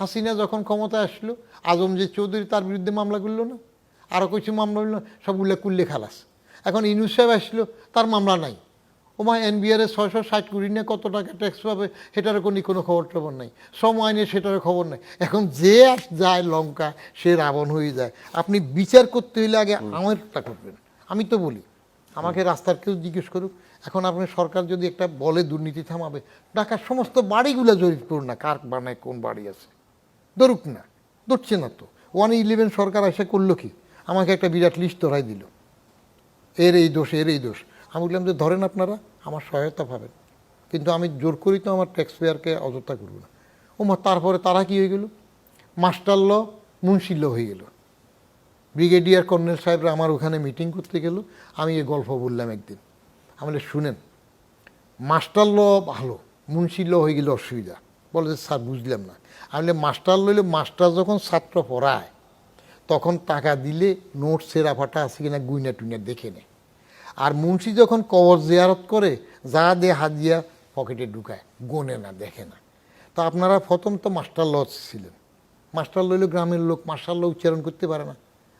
হাসিনা যখন ক্ষমতায় আসলো আজম যে চৌধুরী তার বিরুদ্ধে মামলা করল না আরও কিছু মামলা হইল না সবগুলো কুল্লে খালাস। এখন ইনুস সাহেব আসলো তার মামলা নাই। ওমা এনবিআর ছয়শো ষাট কোটি নিয়ে কত টাকা ট্যাক্স পাবে সেটার কোনো কোনো খবর টবর নাই। শ্রম আইনের সেটার খবর নাই। এখন যে যায় লঙ্কা সে রাবণ হয়ে যায়। আপনি বিচার করতে হইলে আগে আমারটা করবেন। আমি তো বলি আমাকে রাস্তার কেউ জিজ্ঞেস করুক এখন আপনি সরকার যদি একটা বলে দুর্নীতি থামাবে ঢাকার সমস্ত বাড়িগুলো জরিপ করুন না কার বানায় কোন বাড়ি আছে। ধরুক না, ধরছে না তো। ওয়ান ইলেভেন সরকার এসে করল কি? আমাকে একটা বিরাট লিস্ট ধরাই দিল। এর এই দোষ, এর এই দোষ। আমি বললাম যে, ধরেন আপনারা, আমার সহায়তা পাবেন। কিন্তু আমি জোর করি তো আমার ট্যাক্স পেয়ারকে অযথা করব না। ও তারপরে তারা কি হয়ে গেল? মাস্টার ল মুন্সি ল হয়ে গেল। ব্রিগেডিয়ার কর্নেল সাহেবরা আমার ওখানে মিটিং করতে গেল। আমি এ গল্প বললাম একদিন। আমি শুনেন মাস্টার ল ভালো মুন্সি ল হয়ে গেলে অসুবিধা। বলে যে, স্যার, বুঝলাম না। আমি মাস্টার লইলে মাস্টার যখন ছাত্র পড়ায়, তখন টাকা দিলে নোট সেরা ফাটা আছে কিনা গুইনা টুইনা দেখে নেয়। আর মুন্সি যখন কবর জিয়ারত করে, যা দিয়ে হাজিয়া পকেটে ঢুকায়, গোনে না, দেখে না। তো আপনারা প্রথম তো মাস্টার ল ছিলেন। মাস্টার লইলে গ্রামের লোক মাস্টার ল উচ্চারণ করতে পারে না।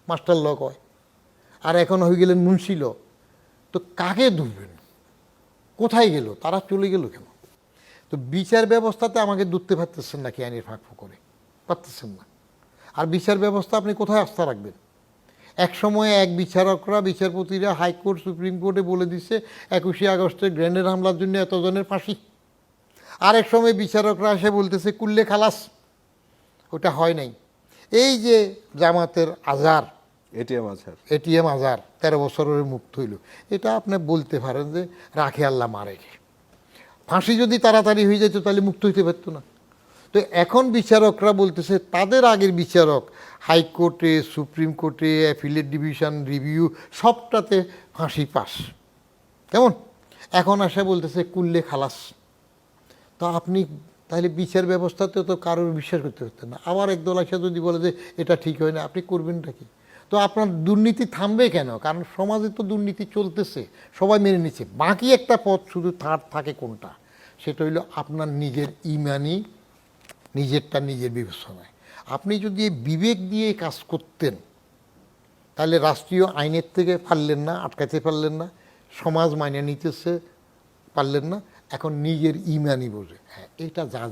মাস্টার ল কয়। আর এখন হয়ে গেলেন মুন্সি ল। তো কাকে ধরবেন? কোথায় গেল? তারা চলে গেল কেন? তো বিচার ব্যবস্থাতে আমাকে ধরতে পারতেছেন না আইনের ফাঁক করে পারতেছেন না। আর বিচার ব্যবস্থা আপনি কোথায় আস্থা রাখবেন? এক সময় এক বিচারকরা বিচারপতিরা হাইকোর্ট সুপ্রিম কোর্টে বলে দিচ্ছে একুশে আগস্টে গ্রেনেড হামলার জন্য এতজনের ফাঁসি। আরেক সময় বিচারকরা এসে বলতেছে কুল্লে খালাস। ওটা হয় নাই। এই যে জামাতের আজার এটিএম আজার। এটিএম আজার তেরো বছরের মুক্ত হইল। এটা আপনি বলতে পারেন যে রাখে আল্লাহ মারে। ফাঁসি যদি তাড়াতাড়ি হয়ে যেত, তাহলে মুক্ত হইতে পারতো না। তো এখন বিচারকরা বলতেছে, তাদের আগের বিচারক, হাইকোর্টে, সুপ্রিম কোর্টে অ্যাফিলেট ডিভিশন, রিভিউ, সবটাতে ফাঁসি পাস। কেমন? এখন আসে বলতেছে, কুল্লে খালাস। তো আপনি তাহলে বিচার ব্যবস্থাতে তো কারোর বিশ্বাস করতে পারতেন না। আবার একদল এসে যদি বলে যে, এটা ঠিক হয় না, আপনি করবেনটা কি? তো আপনার দুর্নীতি থামবে কেন? কারণ সমাজে তো দুর্নীতি চলতেছে, সবাই মেনে নিচ্ছে। বাকি একটা পথ শুধু থার্ড থাকে কোনটা? সেটা হইল আপনার নিজের ইমানি নিজেরটা নিজের বিবেচনায়। আপনি যদি বিবেক দিয়ে কাজ করতেন, তাহলে রাষ্ট্রীয় আইনের থেকে পারলেন না আটকাতে পারলেন না, সমাজ মাইনে নিতেছে, পারলেন না, এখন নিজের ইমানি বোঝে। হ্যাঁ এটা যা